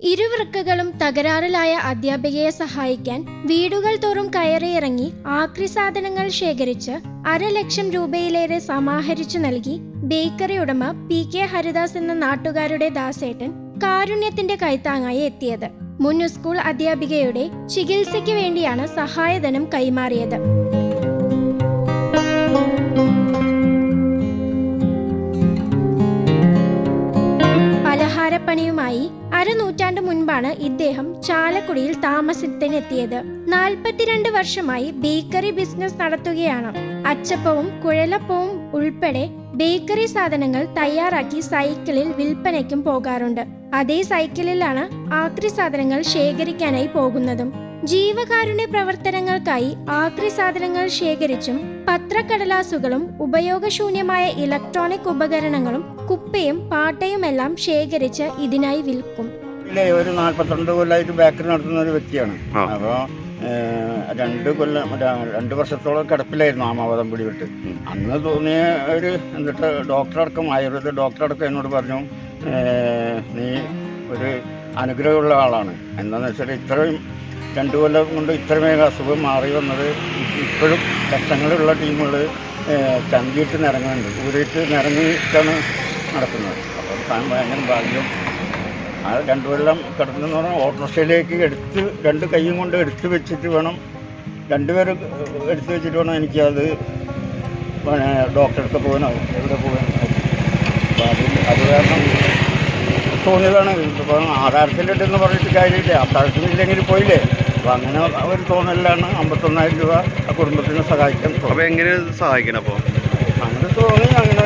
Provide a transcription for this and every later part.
ഇരുവൃക്കകളും തകരാറിലായ അധ്യാപികയെ സഹായിക്കാൻ വീടുകൾ തോറും കയറിയിറങ്ങി ആക്രി സാധനങ്ങൾ ശേഖരിച്ച് അരലക്ഷം രൂപയിലേറെ സമാഹരിച്ചു നൽകി ബേക്കറി ഉടമ പി കെ ഹരിദാസ് എന്ന നാട്ടുകാരുടെ ദാസേട്ടൻ കാരുണ്യത്തിന്റെ കൈത്താങ്ങായി എത്തിയത്. മുൻ സ്കൂൾ അധ്യാപികയുടെ ചികിത്സയ്ക്ക് വേണ്ടിയാണ് സഹായധനം കൈമാറിയത്. പലഹാരപ്പണിയുമായി അരനൂറ്റാണ്ട് മുൻപാണ് ഇദ്ദേഹം ചാലക്കുടിയിൽ താമസത്തിനെത്തിയത്. നാൽപ്പത്തിരണ്ട് വർഷമായി ബേക്കറി ബിസിനസ് നടത്തുകയാണ്. അച്ചപ്പവും കുഴലപ്പവും ഉൾപ്പെടെ ബേക്കറി സാധനങ്ങൾ തയ്യാറാക്കി സൈക്കിളിൽ വിൽപ്പനയ്ക്കും പോകാറുണ്ട്. അതേ സൈക്കിളിലാണ് ആക്രി സാധനങ്ങൾ ശേഖരിക്കാനായി പോകുന്നതും. ജീവകാരുണ്യ പ്രവർത്തനങ്ങൾക്കായി ആക്രി സാധനങ്ങൾ ശേഖരിച്ചും പത്രക്കടലാസുകളും ഉപയോഗശൂന്യമായ ഇലക്ട്രോണിക് ഉപകരണങ്ങളും കുപ്പയും പാട്ടയുമെല്ലാം ശേഖരിച്ച് ഇതിനായി വിൽക്കും. ഒരു നാൽപ്പത്തിരണ്ട് കൊല്ലമായിട്ട് ബേക്കറി നടത്തുന്ന ഒരു വ്യക്തിയാണ്. അപ്പോൾ രണ്ട് കൊല്ലം രണ്ട് വർഷത്തോളം കിടപ്പിലായിരുന്നു ആമാവതം പിടിവിട്ട്. അന്ന് തോന്നിയ ഒരു എന്നിട്ട് ഡോക്ടറടക്കം ആയുർവേദ ഡോക്ടറടക്കം എന്നോട് പറഞ്ഞു നീ ഒരു അനുഗ്രഹമുള്ള ആളാണ്. എന്താണെന്ന് വെച്ചാൽ ഇത്രയും രണ്ട് കൊല്ലം കൊണ്ട് ഇത്രയും അസുഖം മാറി വന്നത് ഇപ്പോഴും കഷ്ടങ്ങളുള്ള ടീമുകൾ ചന്തിയിട്ട് നിറങ്ങുന്നുണ്ട് ഊരിയിട്ട് നിറങ്ങിയിട്ടാണ് നടക്കുന്നത്. അപ്പോൾ താൻ ഭയങ്കര ഭാഗ്യം. ആ രണ്ടു കൊല്ലം കിടന്നെന്ന് പറഞ്ഞാൽ ഓട്ടോറിക്ഷയിലേക്ക് എടുത്ത് രണ്ട് കൈയും കൊണ്ട് എടുത്ത് വെച്ചിട്ട് വേണം രണ്ടുപേരും എടുത്ത് വെച്ചിട്ട് വേണം എനിക്കത് പിന്നെ പോകാനോ എവിടെ പോകാനോ അത് കാരണം തോന്നിയതാണ്. ഇപ്പം ആധാരത്തിലിട്ടെന്ന് പറഞ്ഞിട്ട് കാര്യമില്ല. ആധാരത്തിലില്ലെങ്കിൽ പോയില്ലേ? അപ്പോൾ അങ്ങനെ ഒരു തോന്നലാണ് അമ്പത്തൊന്നായിരം രൂപ ആ കുടുംബത്തിനെ സഹായിക്കാൻ അപ്പോൾ അപ്പൊ എങ്ങനെ സഹായിക്കണം അപ്പോൾ അങ്ങനെ തോന്നി അങ്ങനെ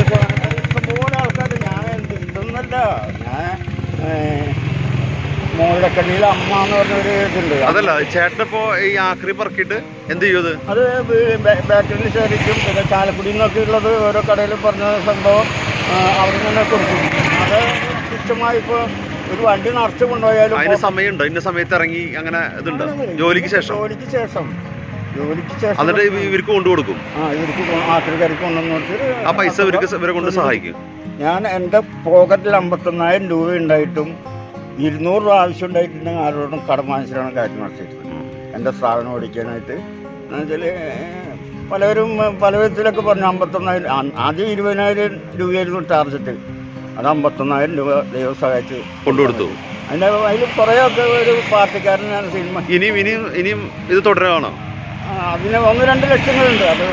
ഇഷ്ടംപോലെ ആൾക്കാർ ഞാൻ എന്ത് ഇതൊന്നല്ല ഞാൻ മോളിലക്കണ്ണിയിൽ അമ്മ എന്ന് പറഞ്ഞൊരു ഇതുണ്ട്. അതല്ല ചേട്ടൻ ഇപ്പോൾ ഈ ആക്രി പറക്കിയിട്ട് എന്ത് ചെയ്യും അത്? ബാറ്ററിയിൽ ശേഖരിക്കും. പിന്നെ ചാലക്കുടിയിൽ നിന്നൊക്കെ ഉള്ളത് ഓരോ കടയിലും പറഞ്ഞ സംഭവം അവിടെ നിന്ന് തന്നെ കൊടുക്കും. അത് കൃത്യമായി ഇപ്പോൾ ഒരു വണ്ടി നിറച്ച് കൊണ്ടുപോയാലും അതിന് സമയമുണ്ടോ? ഇന്ന സമയത്ത് ഇറങ്ങി അങ്ങനെ ഇതുണ്ടോ? ജോലിക്ക് ശേഷം? ജോലിക്ക് ശേഷം. ജോലിക്ക് ശേഷം എന്നിട്ട് ഇവർക്ക് കൊണ്ടു കൊടുക്കും? ആ ഇവർക്ക് ആക്രിക്കാർക്ക് കൊണ്ടുവന്ന് കൊടുത്തിട്ട് ആ പൈസ ഇവർക്ക് ഇവരെ കൊണ്ട് സഹായിക്കും? ഞാൻ എന്റെ പോക്കറ്റിൽ അമ്പത്തൊന്നായിരം രൂപ ഉണ്ടായിട്ടും ഇരുന്നൂറ് രൂപ ആവശ്യം ഉണ്ടായിട്ടുണ്ടെങ്കിൽ ആരോടും കടം വാങ്ങിച്ചിട്ടാണ് കാര്യം നടത്തിയിട്ടുള്ളത് എന്റെ സ്ഥാപനം ഓടിക്കാനായിട്ട്. എന്നുവെച്ചാൽ പലവരും പല വിധത്തിലൊക്കെ പറഞ്ഞു അമ്പത്തൊന്നായിരം ആദ്യം ഇരുപതിനായിരം രൂപയായിരുന്നു ടാർജറ്റ് അത് അമ്പത്തൊന്നായിരം രൂപ ദൈവസഹായിച്ച് കൊണ്ടുകൊടുത്തു. അതിന്റെ അതിൽ കുറേയൊക്കെ ഒരു പാർട്ടിക്കാരൻ ഞാൻ സിനിമ. ഇനിയും ഇനിയും ഇനിയും ഇത് തുടരുകയാണോ അതിന് ഒന്ന് രണ്ട് ലക്ഷങ്ങളുണ്ട്. അത്